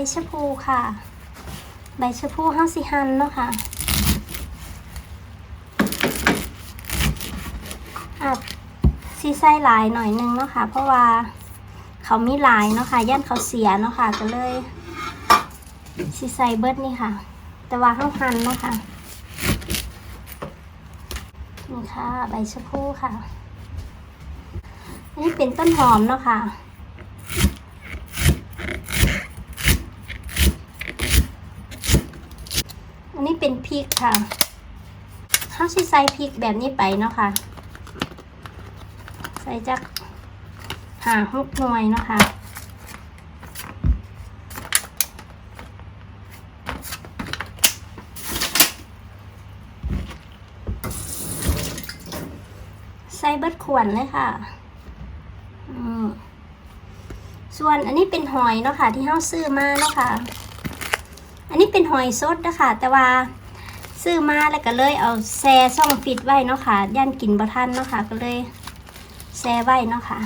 ใบชะพูค่ะ ใบชะพูห้าสิหันเนาะค่ะอาจซีไส้หลายหน่อยนึงเนาะค่ะ เพราะว่าเขามีหลายเนาะค่ะย่านเขาเสียเนาะค่ะ ก็เลยซีไส้เบิดนี่ค่ะ แต่ว่าห้าหันเนาะค่ะนี่ค่ะ ใบชะพูค่ะ อันนี้เป็นต้นหอมเนาะค่ะ อันนี้เป็นพริกค่ะเขาสิใส่พริกแบบนี้ไปเนาะค่ะ ใส่จักหาหกหน่วยเนาะค่ะใส่เบิดขวนเลยค่ะ ส่วนอันนี้เป็นหอยเนาะค่ะที่เฮาซื้อมาเนาะค่ะ อันนี้เป็นหอยสดนะคะแต่ว่าซื้อมาแล้วก็เลยเอาแช่ช่องฟิตไว้เนาะค่ะย่านกินบ่ทันเนาะค่ะก็เลยแช่ไว้เนาะค่ะ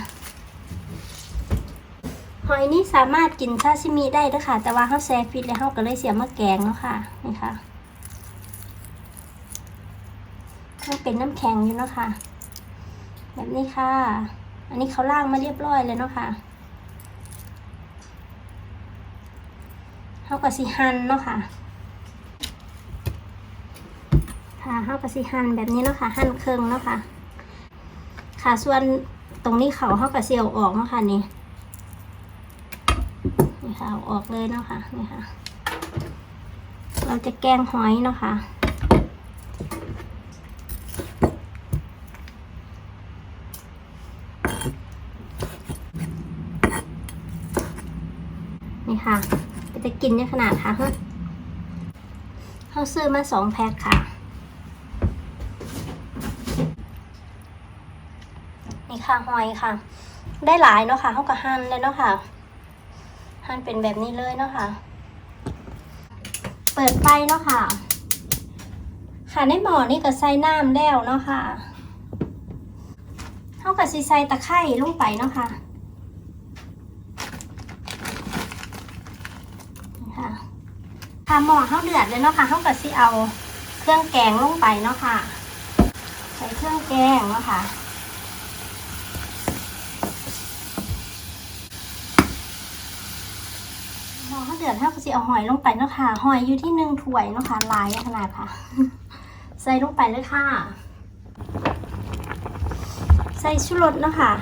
หอยนี้สามารถกินซาชิมิได้เด้วยค่ะ แต่ว่าเฮาแช่ฟิตแล้วเฮาก็เลยเสียมาแกงเนาะค่ะนี่ค่ะมันเป็นน้ำแข็งอยู่เนาะค่ะแบบนี้ค่ะ อันนี้เขาล่างมาเรียบร้อยเลยเนาะค่ะ เขากับสิหั่นเนาะค่ะ ค่ะเขากับสิหั่นแบบนี้เนาะค่ะ หั่นเครื่องเนาะค่ะ ค่ะส่วนตรงนี้เขาเขากับเสียวออกเนาะค่ะนี่นี่ค่ะอออกเลยเนาะค่ะนี่ค่ะ เราจะแกงหอยเนาะค่ะนี่ค่ะ จะกินในขนาดค่ะเขาซื้อมาสองแพ็คค่ะ นี่ค่ะหอยค่ะ ได้หลายเนาะค่ะเขาก็หั่นเลยเนาะค่ะ หั่นเป็นแบบนี้เลยเนาะค่ะ เปิดไฟเนาะค่ะ ค่ะในหม้อนี่ก็ใส่น้ำแล้วเนาะค่ะเขาก็สิใส่ตะไคร้ลงไปเนาะคะค่ะ ค่ะหม้อข้าเดือดเลยเนาะค่ะข้าวกะสิเอาเครื่องแกงลงไปเนาะค่ะ ใส่เครื่องแกงเนาะค่ะหม้อข้าเดือดข้าวกะสิเอาหอยลงไปเนาะค่ะหอยอยู่ที่หนึ่งถ้วยเนาะค่ะลายขนาดค่ะ ใส่ลงไปเลยค่ะ ใส่ชูรสเนาะค่ะ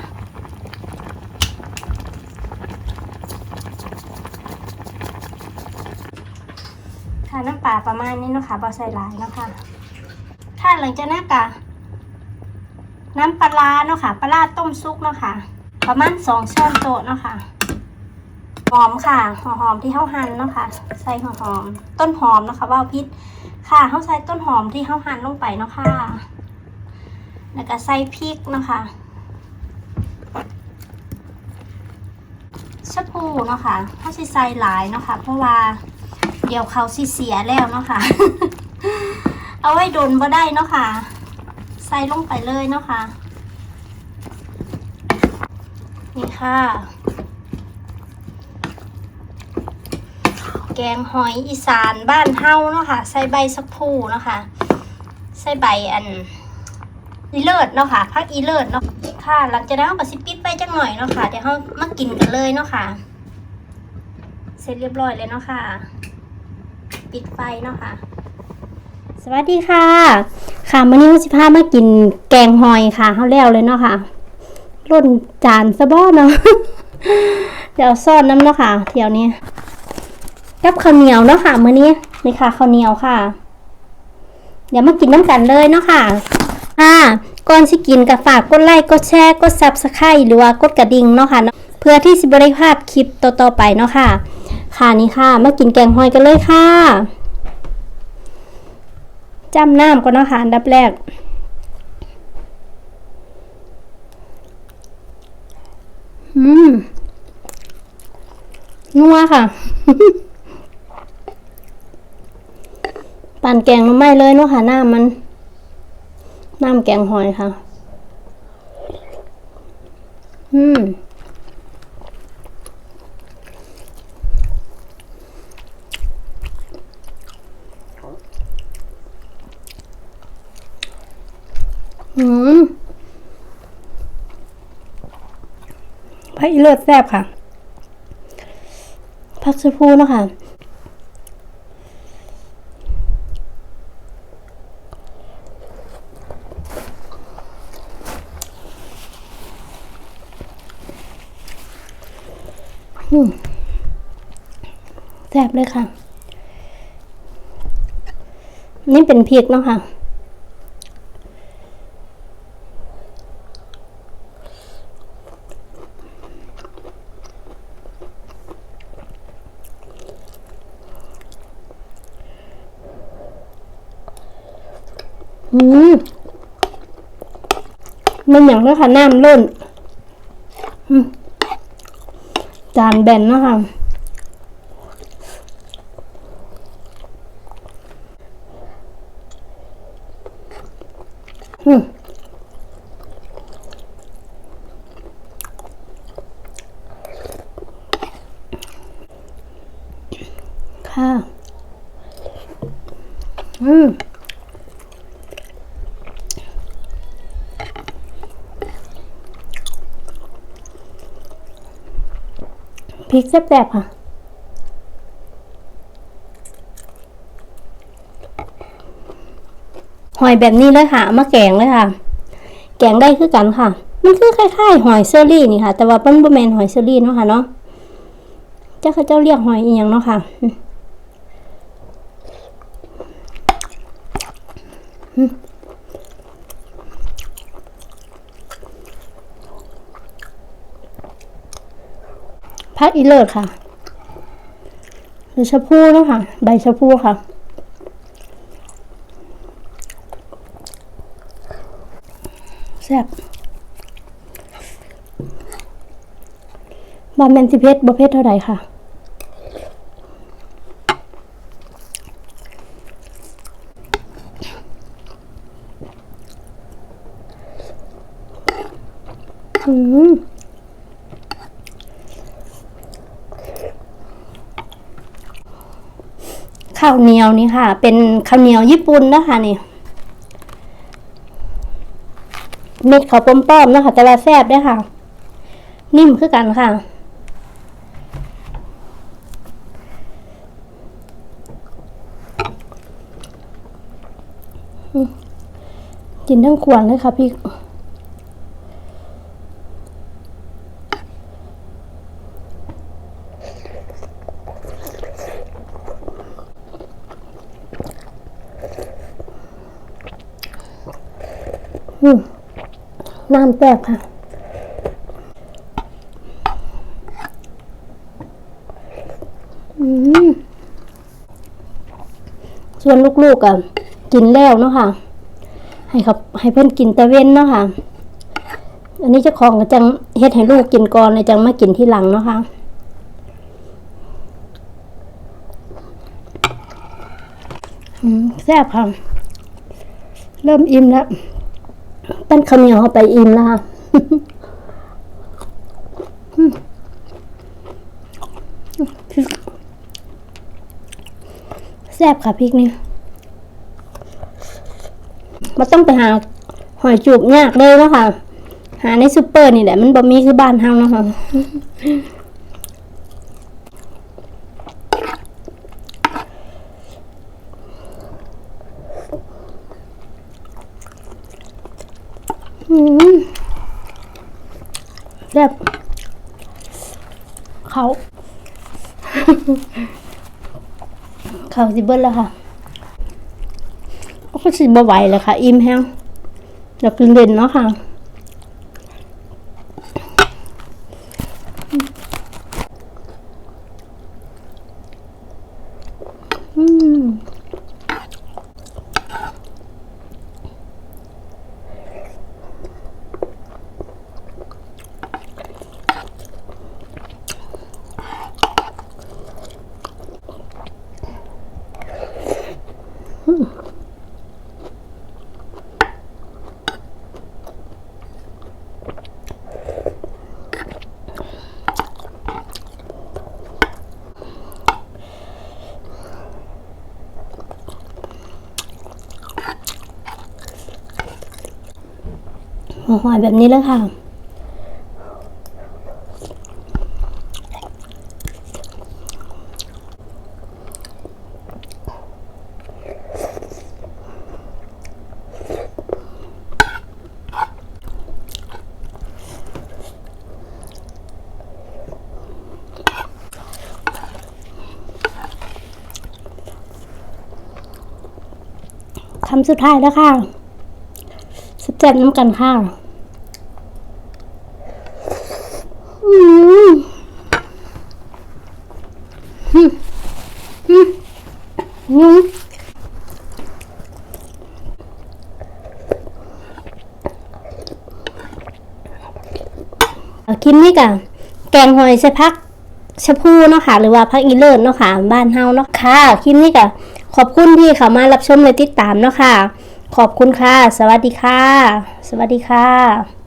ค่ะน้ำปลาประมาณนี้นะคะบอใส่หลายนะคะถ้าหลังจากนั้นกะน้ำปลาเนาะค่ะปลาร้าต้มซุกเนาะค่ะ ประมาณสองช้อนโต๊ะเนาะค่ะหอมค่ะหอมหอมที่เฮาหั่นเนาะค่ะ ใส่หอมหอมต้นหอมเนาะค่ะว่าวพิษค่ะเฮาใส่ต้นหอมที่เฮาหั่นลงไปเนาะค่ะแล้วก็ใส่พริกเนาะค่ะชะพูเนาะค่ะเฮาใส่หลายเนาะค่ะเพราะว่า เดี๋ยวเขาสิเสียแล้วเนาะค่ะ เอาไว้โดนบ่ได้เนาะค่ะ ใส่ลงไปเลยเนาะค่ะ นี่ค่ะ แกงหอยอีสานบ้านเฮาเนาะค่ะ ใส่ใบสักพูเนาะค่ะ ใส่ใบอันอีเลิศเนาะค่ะพักอีเลิศเนาะค่ะ หลังจากนั้นเราก็สิปิดไปจังหน่อยเนาะค่ะ เดี๋ยวเรามากินกันเลยเนาะค่ะ เสร็จเรียบร้อยเลยเนาะค่ะ ปิดไฟเนาะค่ะ สวัสดีค่ะ ค่ะมื้อนี้เราสิพามากินแกงหอยค่ะเฮาแล้วเลยเนาะค่ะร่นจานซะบ่เนาะเดี๋ยวซ่อนน้ำเนาะค่ะเที่ยวนี้กับข้าวเหนียวเนาะค่ะมื้อนี้นี่ค่ะข้าวเหนียวค่ะ เดี๋ยวมากินน้ำกันเลยเนาะค่ะค่ะก่อนสิกินก็ฝากกดไลค์กดแชร์กด Subscribe หรือว่ากดกระดิ่งเนาะค่ะเพื่อที่สิบ่ได้พลาดคลิปต่อๆไปเนาะค่ะ ค่ะนี่ค่ะ มากินแกงหอยกันเลยค่ะจำน้ำก่อนเนาะค่ะอันดับแรก อืมนัวค่ะ ปั่นแกงน้ำไม่เลยเนาะค่ะน้ำมัน น้ำแกงหอยค่ะ อืม อืมผักอีเลิศแซ่บค่ะผักชะพูเนาะค่ะแซ่บเลยค่ะ นี่เป็นพริกเนาะค่ะ อืมมันอย่างนี้ค่ะน้ำล้นจานแบนนะคะอืมค่ะ อืม พริกแซ่บๆค่ะ หอยแบบนี้เลยค่ะมาแกงเลยค่ะ แกงได้คือกันค่ะ มันคือคล้ายๆหอยเซอรี่นี่ค่ะ แต่ว่าเป็นบะแมนหอยเซอรี่เนาะค่ะเนาะเจ้าเขาเจ้าเรียกหอยอีหยังเนาะค่ะอืม พักอีเลิศค่ะ หรือชะพูนะค่ะใบชะพูค่ะ แซ่บบะแมนสิเพชรบะเพชรเท่าไหร่ค่ะ อืม ข้าวเหนียวนี่ค่ะ เป็นข้าวเหนียวญี่ปุ่นนะคะนี่เม็ดข้าวป้อมๆนะคะแต่ว่าแซ่บเด้วยค่ะ นิ่มคือกันค่ะ กินทั้งขวดเลยค่ะพี่ อืม น้ำแตกค่ะ ส่วนลูกๆอะกินแล้วเนาะค่ะ ให้ครับ ให้เพื่อนกินต่เว้นเนาะค่ะ อันนี้เจ้าของจังเฮ็ดให้ลูกกินก่อนเลยจังมากินที่หลังเนาะค่ะแซ่บค่ะ เริ่มอิ่มแล้ว ปั้นข้าวเหนียวเข้าไปอิ่มแล้วค่ะแซ่บค่ะพริกนี่มันต้องไปหาหอยจูบยากเลยนะคะหาในซูเปอร์นี่แหละ มันบ่มีคือบ้านเฮานะคะ แบบเขาเขาสิเบิ้ลแล้วค่ะก็สิบ่ไหวแล้วค่ะ อิ่มแห้งอยากกินเด่นเนาะค่ะ หอยแบบนี้เลยค่ะ คำสุดท้ายแล้วค่ะสเต็ปน้ำกันค่ะอืมอืมอืมอืมเอา คลิปนี้กับแกงหอยใส่พักชะพูเนาะค่ะ หรือว่าพักอีเลิศเนาะค่ะ บ้านเฮาเนาะค่ะคลิปนี้กับขอบคุณที่เข้ามารับชมและติดตามเนาะค่ะ ขอบคุณค่ะ สวัสดีค่ะ สวัสดีค่ะ